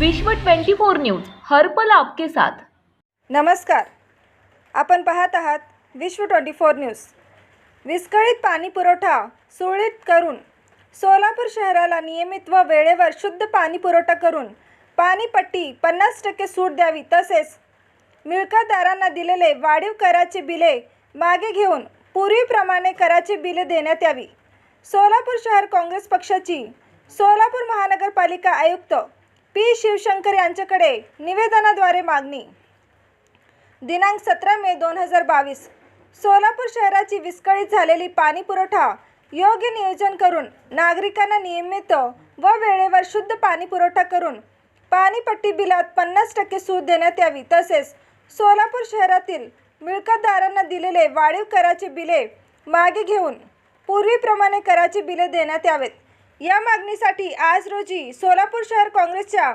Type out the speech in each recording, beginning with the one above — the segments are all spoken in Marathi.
विश्व 24 न्यूज हर्पल आपके साथ. नमस्कार. आपण पाहत आहात विश्व ट्वेंटी फोर न्यूज. विस्कळीत पाणी पुरवठा सुरळीत करून सोलापूर शहराला नियमित व वेळेवर शुद्ध पाणी पुरवठा करून पाणीपट्टी पन्नास टक्के सूट द्यावी तसेच मिळकतदारांना दिलेले वाढीव कराची बिले मागे घेऊन पूर्वीप्रमाणे कराची बिले देण्यात यावी. सोलापूर शहर काँग्रेस पक्षाची सोलापूर महानगरपालिका आयुक्त पी शिवशंकर यांच्याकडे निवेदनाद्वारे मागणी. दिनांक सतरा मे दोन हजार बावीस सोलापूर शहराची विस्कळीत झालेली पाणी पुरवठा योग्य नियोजन करून नागरिकांना नियमित व वेळेवर शुद्ध पाणी पुरवठा करून पाणीपट्टी बिलात पन्नास टक्के सूट देण्यात यावी. तसेच सोलापूर शहरातील मिळकतदारांना दिलेले वाढीव कराचे बिले मागे घेऊन पूर्वीप्रमाणे कराची बिले देण्यात यावेत. या मागणीसाठी आज रोजी सोलापूर शहर काँग्रेसच्या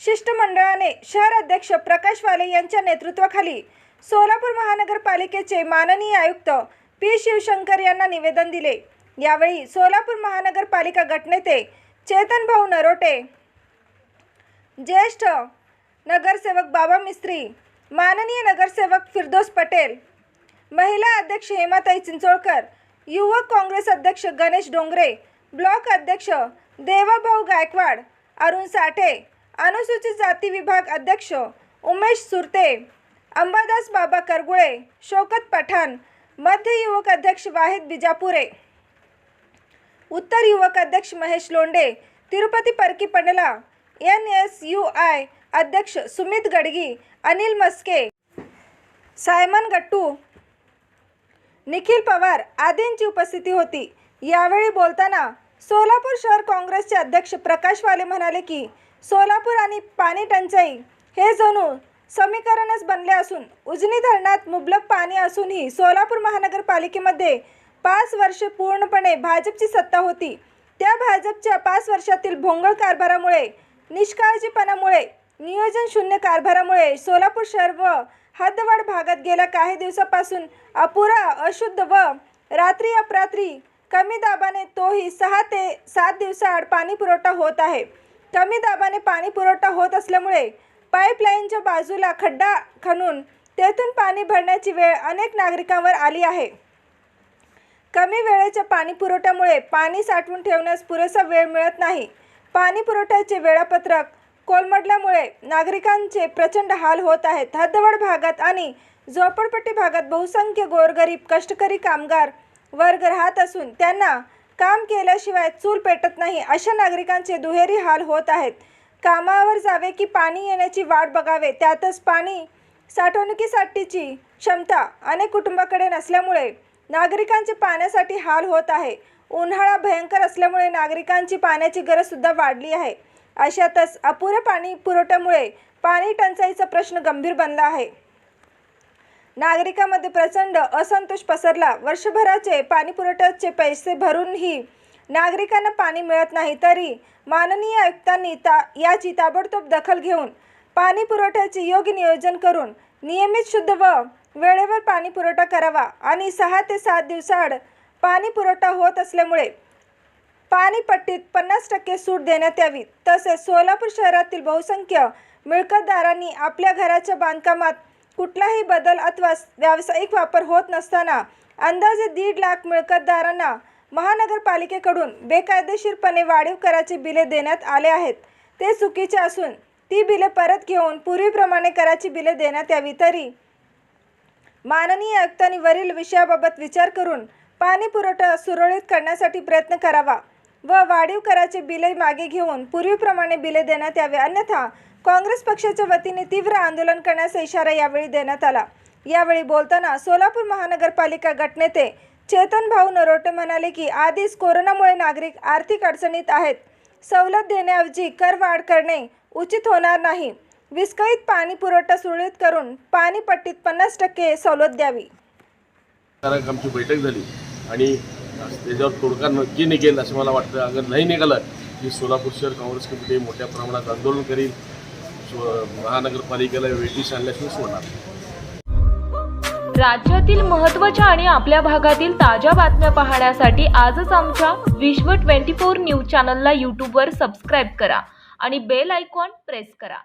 शिष्टमंडळाने शहर अध्यक्ष प्रकाश वाले यांच्या नेतृत्वाखाली सोलापूर महानगरपालिकेचे माननीय आयुक्त पी शिवशंकर यांना निवेदन दिले. यावेळी सोलापूर महानगरपालिका गटनेते चेतन भाऊ नरोटे ज्येष्ठ नगरसेवक बाबा मिस्त्री माननीय नगरसेवक फिरदोस पटेल महिला अध्यक्ष हेमाताई चिंचोळकर युवक काँग्रेस अध्यक्ष गणेश डोंगरे ब्लॉक अध्यक्ष देवाभाऊ गायकवाड अरुण साठे अनुसूचित जाती विभाग अध्यक्ष उमेश सुरते अंबादास बाबा करगुळे शोकत पठाण मध्य युवक अध्यक्ष वाहिद बिजापुरे. उत्तर युवक अध्यक्ष Mahesh Londe Tirupati Parki Pandla N S U I अध्यक्ष सुमित गडगी अनिल मस्के सायमन गट्टू निखिल पवार आदींची उपस्थिती होती. यावेळी बोलताना सोलापूर शहर काँग्रेसचे अध्यक्ष प्रकाश वाले म्हणाले की सोलापूर आणि पाणी टंचाई हे जणू समीकरणच बनले असून उजनी धरणात मुबलक पाणी असूनही सोलापूर महानगरपालिकेमध्ये पाच वर्षे पूर्णपणे भाजपची सत्ता होती. त्या भाजपच्या पाच वर्षातील भोंगळ कारभारामुळे निष्काळजीपणामुळे नियोजन शून्य कारभारामुळे सोलापूर शहर व हद्दवाड भागात गेल्या काही दिवसापासून अपुरा अशुद्ध व रात्री अपरात्री कमी दाबाने तोही सहा ते सात दिवसाआड पाणी पुरवठा होत आहे. कमी दाबाने पाणी पुरवठा होत असल्यामुळे पाईपलाईनच्या बाजूला खड्डा खणून तेथून पाणी भरण्याची वेळ अनेक नागरिकांवर आली आहे. कमी वेळेच्या पाणी पुरवठ्यामुळे पाणी साठवून ठेवण्यास पुरेसा वेळ मिळत नाही. पाणी पुरवठ्याचे वेळापत्रक कोलमडल्यामुळे नागरिकांचे प्रचंड हाल होत आहेत. हद्दवड भागात आणि झोपडपट्टी भागात बहुसंख्य गोरगरीब कष्टकरी कामगार वर्ग राहत असून त्यांना काम केल्याशिवाय चूल पेटत नाही अशा नागरिकांचे दुहेरी हाल होत आहेत. कामावर जावे की पाणी येण्याची वाट बघावे त्यातच पाणी साठवणुकीसाठीची क्षमता अनेक कुटुंबाकडे नसल्यामुळे नागरिकांचे पाण्यासाठी हाल होत आहे. उन्हाळा भयंकर असल्यामुळे नागरिकांची पाण्याची गरजसुद्धा वाढली आहे. अशातच अपुऱ्या पाणी पुरवठ्यामुळे पाणी टंचाईचा प्रश्न गंभीर बनला आहे. नागरिकांमध्ये प्रचंड असंतोष पसरला. वर्षभराचे पाणी पुरवठ्याचे पैसे भरूनही नागरिकांना पाणी मिळत नाही. तरी माननीय आयुक्तांनी ता याची ताबडतोब दखल घेऊन पाणी पुरवठ्याचे योग्य नियोजन करून नियमित शुद्ध व वेळेवर पाणी पुरवठा करावा आणि सहा ते सात दिवसाआड पाणी पुरवठा होत असल्यामुळे पाणीपट्टीत पन्नास टक्के सूट देण्यात यावी. तसेच सोलापूर शहरातील बहुसंख्य मिळकतदारांनी आपल्या घराच्या बांधकामात कुठलाही बदल अथवा व्यावसायिक वापर होत नसताना अंदाजे दीड लाख मिळकतदारांना महानगरपालिकेकडून बेकायदेशीरपणे वाढीव कराची बिले देण्यात आले आहेत. ते चुकीचे असून ती बिले परत घेऊन पूर्वीप्रमाणे कराची बिले देण्यात यावी तरी. माननीय आयुक्तांनी वरील विषयाबाबत विचार करून पाणी पुरवठा सुरळीत करण्यासाठी प्रयत्न करावा. व वाढीव कराचे बिले मागे घेऊन पूर्वीप्रमाणे बिले देण्यात यावे. अन्यथा काँग्रेस पक्षाच्या वतीने तीव्र आंदोलन करण्याचा इशारा यावेळी देण्यात आला. यावेळी बोलताना सोलापूर महानगरपालिका गटनेते चेतन भाऊ नरोटे म्हणाले की आधीच कोरोनामुळे नागरिक आर्थिक अडचणीत आहेत. सवलत देण्याऐवजी करवाढ करणे उचित होणार नाही. विस्कळीत पाणी पुरवठा सुरळीत करून पाणीपट्टीत पन्नास टक्के सवलत द्यावी. आमची बैठक झाली आणि त्याच्यावर तोडगा नक्की निघेल असं मला वाटतं. अगर नाही निघालं की सोलापूर शहर काँग्रेस कमिटी मोठ्या प्रमाणात आंदोलन करील महानगरपालिकेला वेटीस आणल्याशिवाय सोडणार राज्यातील महत्त्वाच्या आणि आपल्या भागातील ताज्या बातम्या पाहण्यासाठी आजच आमच्या विश्व 24 न्यूज चॅनलला यूट्यूबवर सबस्क्राईब करा आणि बेल आयकॉन प्रेस करा.